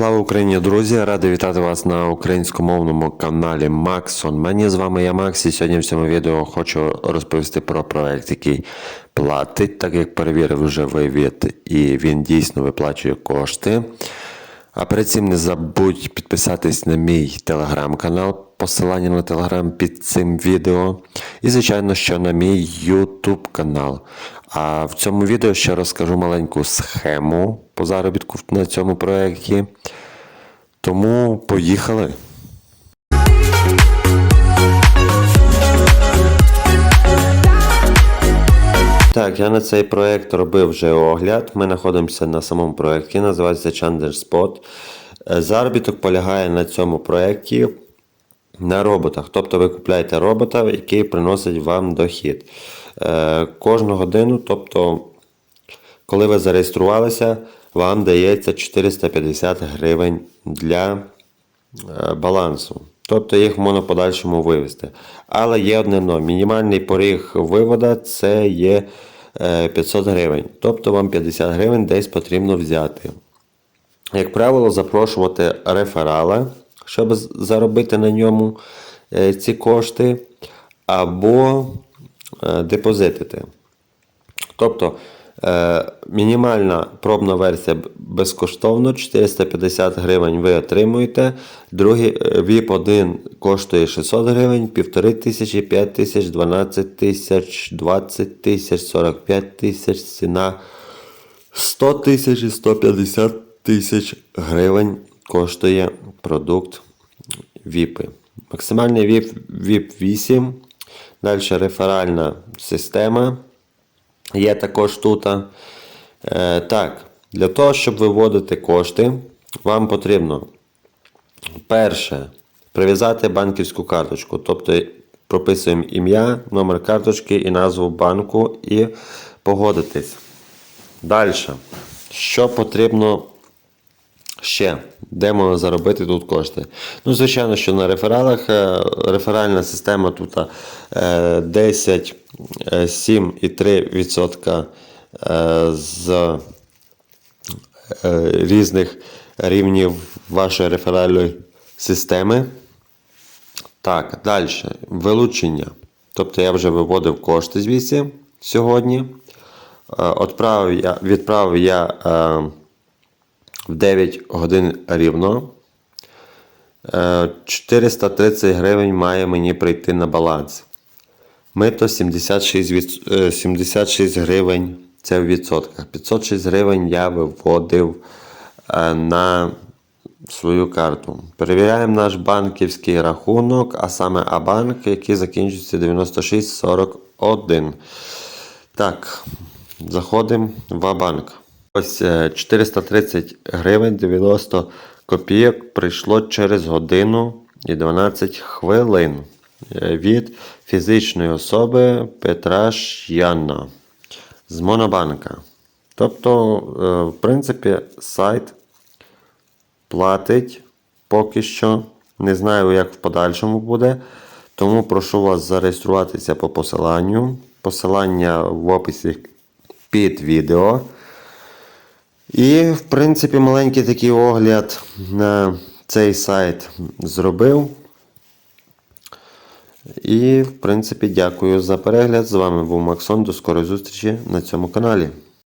Слава Україні, друзі! Радий вітати вас на українськомовному каналі Максон. Мені з вами я Макс, і сьогодні в цьому відео хочу розповісти про проект, який платить, так як перевірив вже вивід, і він дійсно виплачує кошти. А перед цим не забудь підписатись на мій телеграм-канал, посилання на телеграм під цим відео. І, звичайно, що на мій YouTube канал. А в цьому відео ще розкажу маленьку схему по заробітку на цьому проєкті. Тому поїхали. Так, я на цей проект робив вже огляд. Ми знаходимося на самому проєкті, називається Chandler Spot. Е, Заробіток полягає на цьому проєкті на роботах. Тобто ви купляєте робота, який приносить вам дохід. Е, Кожну годину, тобто, коли ви зареєструвалися, вам дається 450 гривень для е, балансу. Тобто їх можна в подальшому вивести. Але є одне но. Мінімальний поріг виводу це є е, 500 гривень. Тобто вам 50 гривень десь потрібно взяти. Як правило, запрошувати реферала, щоб заробити на ньому е, ці кошти, або е, депозитити. Тобто е, мінімальна пробна версія безкоштовно 450 гривень ви отримуєте. Другий е, VIP 1 коштує 600 гривень, 1500, 5000, 12 тисяч, 20 тисяч, 45 тисяч, ціна 100 тисяч і 150 тисяч гривень коштує продукт VIP. Максимальний VIP, VIP 8. Далі реферальна система. Є також тут. Е, так, для того, щоб виводити кошти, вам потрібно перше прив'язати банківську карточку. Тобто прописуємо ім'я, номер карточки і назву банку і погодитись. Далі. Що потрібно ще? Де можна заробити тут кошти? Ну, звичайно, що на рефералах е, реферальна система тут е, 10, е, 7,3% е, з різних рівнів вашої реферальної системи. Так, далі. Вилучення. Тобто я вже виводив кошти звідси сьогодні. Відправив я, відправив я в 9 годин рівно. Е, 430 гривень має мені прийти на баланс. Мито 76, від, е, 76 гривень це в відсотках. 506 гривень я виводив е, на свою карту. Перевіряємо наш банківський рахунок, а саме Абанк, який закінчується 9641. Так, заходимо в Абанк. Ось е, 430 гривень 90 копійок прийшло через годину і 12 хвилин е, від фізичної особи Петра Ш'яна з Монобанка. Тобто, е, в принципі, сайт платить поки що. Не знаю, як в подальшому буде. Тому прошу вас зареєструватися по посиланню. Посилання в описі під відео. І, в принципі, маленький такий огляд на цей сайт зробив. І, в принципі, дякую за перегляд. З вами був Максон. До скорої зустрічі на цьому каналі.